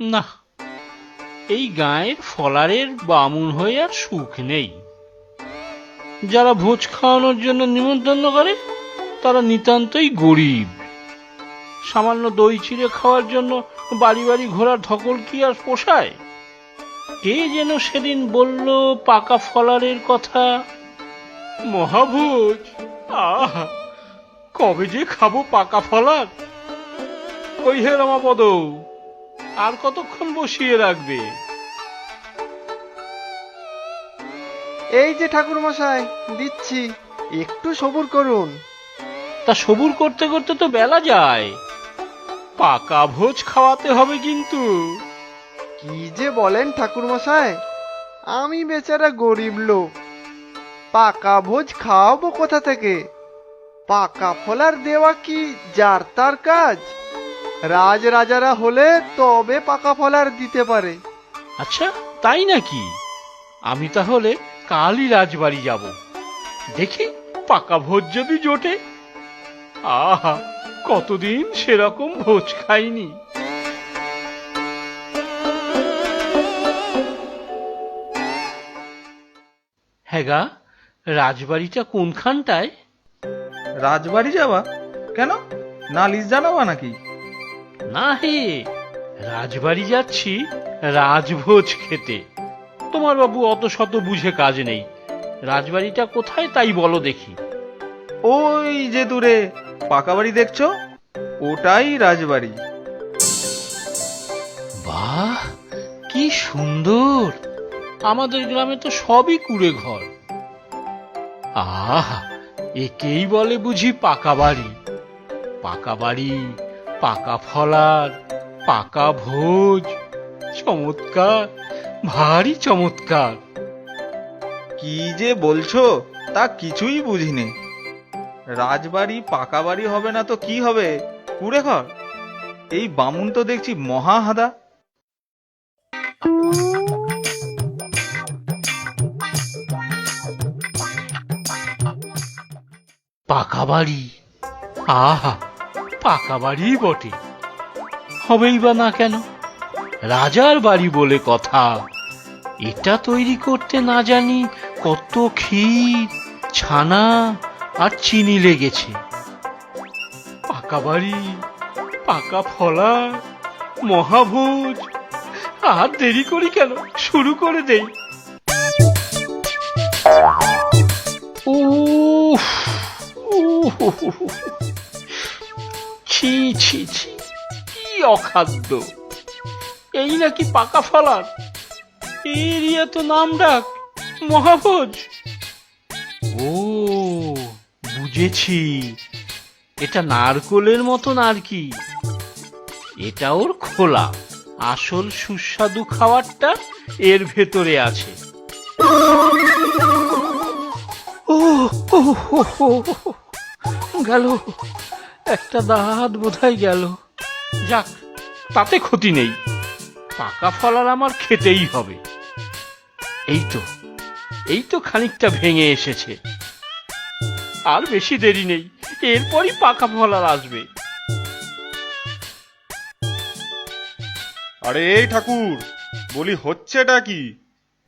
না, এই গায়ের ফলারের বামুন হয়ে আর সুখ নেই। যারা ভোজ খাওয়ানোর জন্য নিমন্ত্রণ করে, তারা নিতান্তই গরিব। সামান্য দই চিড়ে খাওয়ার জন্য বাড়ি বাড়ি ঘোরার ধকল কি আর পোষায়? কে যেন সেদিন বলল, পাকা ফলারের কথা? মহাভোজ, আহা, কবে যে খাব পাকা ফলার? ওই হে রমাপদ আর কতক্ষণ বসিয়ে রাখবে? এই যে ঠাকুর মশাই দিচ্ছি একটু সবুর করুন। তা সবুর করতে করতে তো বেলা যায়। পাকা ভোজ খাওয়াতে হবে কিন্তু। কি যে বলেন ঠাকুর মশাই আমি বেচারা গরিব লোক। পাকা ভোজ খাওয়াবো কোথা থেকে? পাকা ফলার দেওয়া কি যার তার কাজ? রাজ রাজারা হলে তবে পাকা ফলার দিতে পারে। আচ্ছা তাই নাকি? আমি তাহলে কালই রাজবাড়ি যাব। দেখি পাকা ভোজ যদি জোটে। আহা কতদিন সেরকম ভোজ খাইনি। হ্যাঁ গা রাজবাড়িটা কোনখানটায়? রাজবাড়ি যাওয়া কেন? নালিশ জানাবা নাকি? না হে রাজবাড়ি যাচ্ছি রাজভোজ খেতে। তোমার বাবু অত শত বুঝে কাজ নেই। রাজবাড়িটা কোথায় তাই বলো দেখি। ওই যে দূরে পাকা বাড়ি দেখছ? ওটাই রাজবাড়ি। বাহ কি সুন্দর। আমাদের গ্রামে তো সবই কুড়ে ঘর। আহা একেই বলে বুঝি পাকা বাড়ি। পাকা বাড়ি পাকা ফলার পাকা ভোজ চমৎকার ভারী চমৎকার। কি যে বলছো তা কিছুই বুঝিনি। রাজবাড়ি পাকা বাড়ি হবে না তো কি হবে? কুড়ে ঘর এই বামুন তো দেখছি মহা হাদা। পাকা বাড়ি আহা! পাকা বাড়ি বটে হবেই বা না কেন রাজার বাড়ি বলে কথা এটা তৈরি করতে না জানি কত ক্ষীর ছানা আর চিনি লেগেছে পাকা বাড়ি পাকা ফলা মহাভোজ আর দেরি করি কেন শুরু করে দেই উফ উহ, ছি ছি ছি কি অখাদ্য এই নাকি পাকা ফলার এরিয়া তো নাম ডাক মহাভোজ ও বুঝেছি এটা নারকোলের মতন আর কি এটা ওর খোলা আসল সুস্বাদু খাবারটা এর ভেতরে আছে ও, গেল একটা দাঁত বোধহয় গেল। যাক তাতে ক্ষতি নেই। পাকা ফলার আমার খেতেই হবে। এই তো এই তো খানিকটা ভেঙে এসেছে। আর বেশি দেরি নেই এরপরই পাকা ফলার আসবে। আরে এই ঠাকুর বলি হচ্ছেটা কি?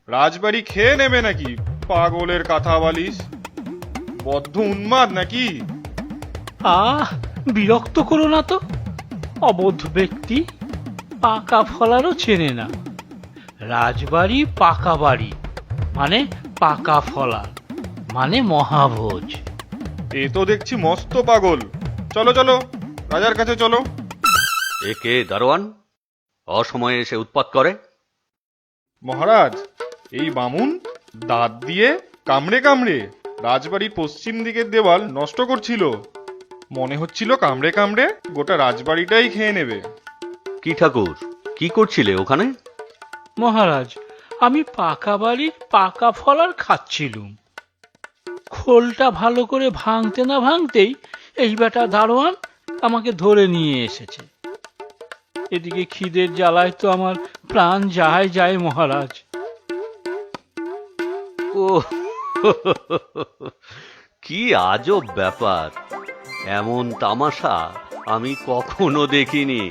রাজবাড়ি খেয়ে নেবে নাকি পাগলের কথা বলিস? বদ্ধ উন্মাদ নাকি? আহ বিরক্ত করো না তো। অবোধ ব্যক্তি পাকা ফলারও চেনে না। রাজবাড়ি পাকা বাড়ি মানে পাকা ফলা মানে মহাভোজ। এ তো দেখছি মস্ত পাগল। চলো চলো রাজার কাছে চলো। এ কে দারোয়ান? অসময়ে এসে উৎপাত করে। মহারাজ এই বামুন দাঁত দিয়ে কামড়ে কামড়ে রাজবাড়ির পশ্চিম দিকের দেওয়াল নষ্ট করছিল। মনে হচ্ছিল কামড়ে কামড়ে গোটা রাজবাড়িটাই খেয়ে নেবে। কি ঠাকুর? কি করছিলে ওখানে? মহারাজ আমি পাকা বাড়ির পাকা ফলার খাচ্ছিলুম। খোলটা ভালো করে ভাঙতে না ভাঙতেই এই বেটা দারোয়ান আমাকে ধরে নিয়ে এসেছে। এদিকে খিদের জ্বালায় তো আমার প্রাণ যায় যায় মহারাজ। ও কি আজব ব্যাপার। এমন তামাশা আমি কখনো দেখিনি।